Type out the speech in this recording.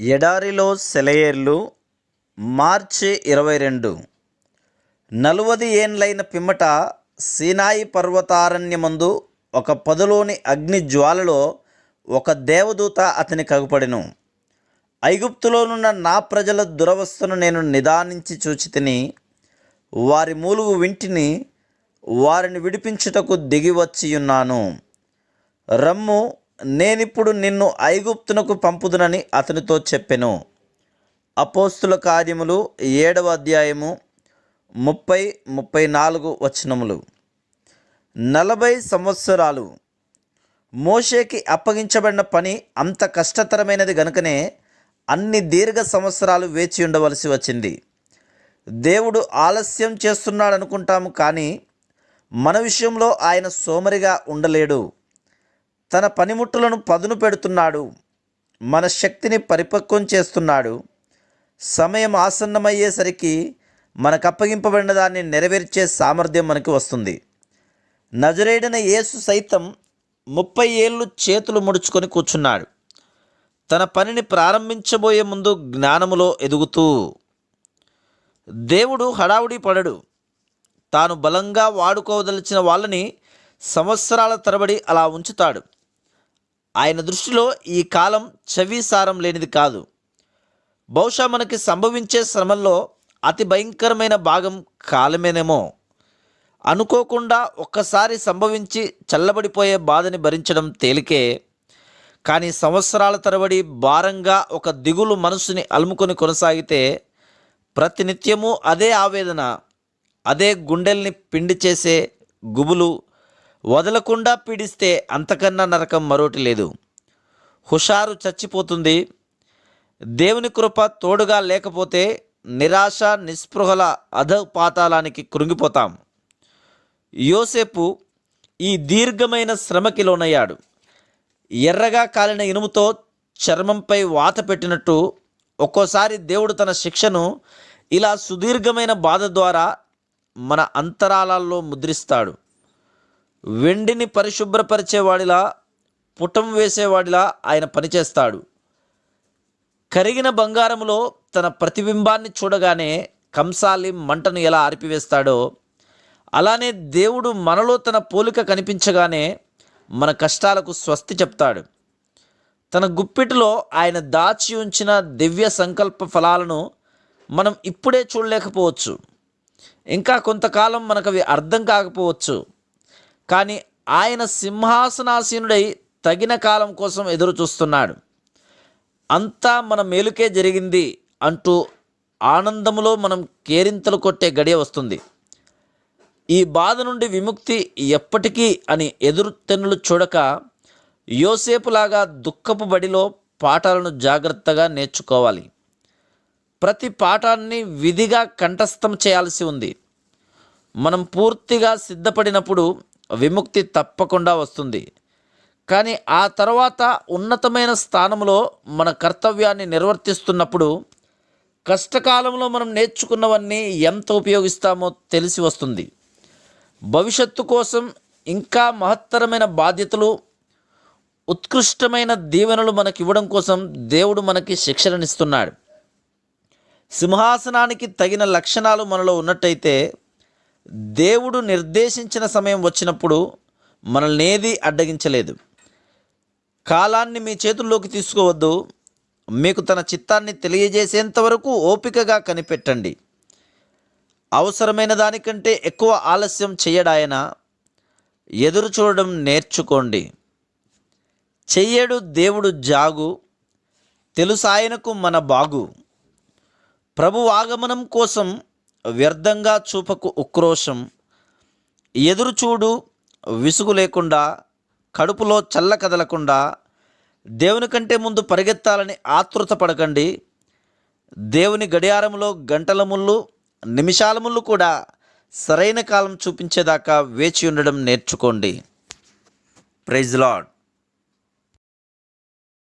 ఎడారిలో సెలయేర్లు మార్చి ఇరవై రెండు. నలువది ఏండ్లైన పిమ్మట సీనాయి పర్వతారణ్యమందు ఒక పదులోని అగ్ని జ్వాలలో ఒక దేవదూత అతని కగుపడెను. ఐగుప్తులోనున్న నా ప్రజల దురవస్థను నేను నిదానించి చూచి తిని వారి మూలుగు వింటిని వారిని విడిపించుటకు దిగివచ్చియున్నాను రమ్ము నేనిప్పుడు నిన్ను ఐగుప్తునకు పంపుదునని అతనితో చెప్పెను. అపోస్తుల కార్యములు ఏడవ అధ్యాయము ముప్పై ముప్పై నాలుగు వచనములు. నలభై సంవత్సరాలు మోషేకి అప్పగించబడిన పని అంత కష్టతరమైనది గనుకనే అన్ని దీర్ఘ సంవత్సరాలు వేచి ఉండవలసి వచ్చింది. దేవుడు ఆలస్యం చేస్తున్నాడు అనుకుంటాము కానీ మన విషయంలో ఆయన సోమరిగా ఉండలేడు. తన పనిముట్టులను పదును పెడుతున్నాడు. మన శక్తిని పరిపక్వం చేస్తున్నాడు. సమయం ఆసన్నమయ్యేసరికి మనకు అప్పగింపబడిన దాన్ని నెరవేర్చే సామర్థ్యం మనకి వస్తుంది. నజరేడిన యేసు సైతం ముప్పై ఏళ్ళు చేతులు ముడుచుకొని కూర్చున్నాడు. తన పనిని ప్రారంభించబోయే ముందు జ్ఞానములో ఎదుగుతూ దేవుడు హడావుడి పడడు. తాను బలంగా వాడుకోవదలిచిన వాళ్ళని సంవత్సరాల తరబడి అలా ఉంచుతాడు. ఆయన దృష్టిలో ఈ కాలం చవిసారం లేనిది కాదు. బహుశా మనకి సంభవించే శ్రమల్లో అతి భయంకరమైన భాగం కాలమేనేమో. అనుకోకుండా ఒక్కసారి సంభవించి చల్లబడిపోయే బాధని భరించడం తేలికే. కానీ సంవత్సరాల తరబడి భారంగా ఒక దిగులు మనసుని అలుముకొని కొనసాగితే ప్రతినిత్యము అదే ఆవేదన అదే గుండెల్ని పిండి చేసే గుబులు వదలకుండా పీడిస్తే అంతకన్నా నరకం మరోటి లేదు. హుషారు చచ్చిపోతుంది. దేవుని కృప తోడుగా లేకపోతే నిరాశ నిస్పృహల అధ పాతాళానికి కృంగిపోతాం. యోసేపు ఈ దీర్ఘమైన శ్రమకి లోనయ్యాడు. ఎర్రగా కాలిన ఇనుముతో చర్మంపై వాత పెట్టినట్టు ఒక్కోసారి దేవుడు తన శిక్షను ఇలా సుదీర్ఘమైన బాధ ద్వారా మన అంతరాలలో ముద్రిస్తాడు. వెండిని పరిశుభ్రపరిచేవాడిలా పుటం వేసేవాడిలా ఆయన పనిచేస్తాడు. కరిగిన బంగారములో తన ప్రతిబింబాన్ని చూడగానే కంసాలి మంటను ఎలా ఆర్పివేస్తాడో అలానే దేవుడు మనలో తన పోలిక కనిపించగానే మన కష్టాలకు స్వస్తి చెప్తాడు. తన గుప్పిటిలో ఆయన దాచి ఉంచిన దివ్య సంకల్ప ఫలాలను మనం ఇప్పుడే చూడలేకపోవచ్చు. ఇంకా కొంతకాలం మనకు అవి అర్థం కాకపోవచ్చు. కానీ ఆయన సింహాసనాసీనుడై తగిన కాలం కోసం ఎదురు చూస్తున్నాడు అంతా మన మేలుకే జరిగింది అంటూ ఆనందములో మనం కేరింతలు కొట్టే గడియ వస్తుంది. ఈ బాధ నుండి విముక్తి ఎప్పటికీ అని ఎదురు తెన్నులు చూడక యోసేపులాగా దుఃఖపు బడిలో పాఠాలను జాగ్రత్తగా నేర్చుకోవాలి. ప్రతి పాఠాన్ని విధిగా కంఠస్థం చేయాల్సి ఉంది. మనం పూర్తిగా సిద్ధపడినప్పుడు విముక్తి తప్పకుండా వస్తుంది. కానీ ఆ తర్వాత ఉన్నతమైన స్థానంలో మన కర్తవ్యాన్ని నిర్వర్తిస్తున్నప్పుడు కష్టకాలంలో మనం నేర్చుకున్నవన్నీ ఎంత ఉపయోగిస్తామో తెలిసి వస్తుంది. భవిష్యత్తు కోసం ఇంకా మహత్తరమైన బాధ్యతలు ఉత్కృష్టమైన దీవెనలు మనకి ఇవ్వడం కోసం దేవుడు మనకి శిక్షణనిస్తున్నాడు. సింహాసనానికి తగిన లక్షణాలు మనలో ఉన్నట్టయితే దేవుడు నిర్దేశించిన సమయం వచ్చినప్పుడు మనల్ని ఏది అడ్డగించలేదు. కాలాన్ని మీ చేతుల్లోకి తీసుకోవద్దు. మీకు తన చిత్తాన్ని తెలియజేసేంత వరకు ఓపికగా కనిపెట్టండి. అవసరమైన దానికంటే ఎక్కువ ఆలస్యం చేయడాయన ఎదురు చూడడం నేర్చుకోండి. చెయ్యడు దేవుడు జాగు తెలుసాయనకు మన బాగు. ప్రభు ఆగమనం కోసం వ్యర్థంగా చూపకు ఉక్రోషం. ఎదురుచూడు విసుగు లేకుండా కడుపులో చల్ల కదలకుండా దేవుని కంటే ముందు పరిగెత్తాలని ఆతృత పడకండి. దేవుని గడియారంలో గంటల ముళ్ళు నిమిషాల ముళ్ళు కూడా సరైన కాలం చూపించేదాకా వేచి ఉండడం నేర్చుకోండి. Praise lord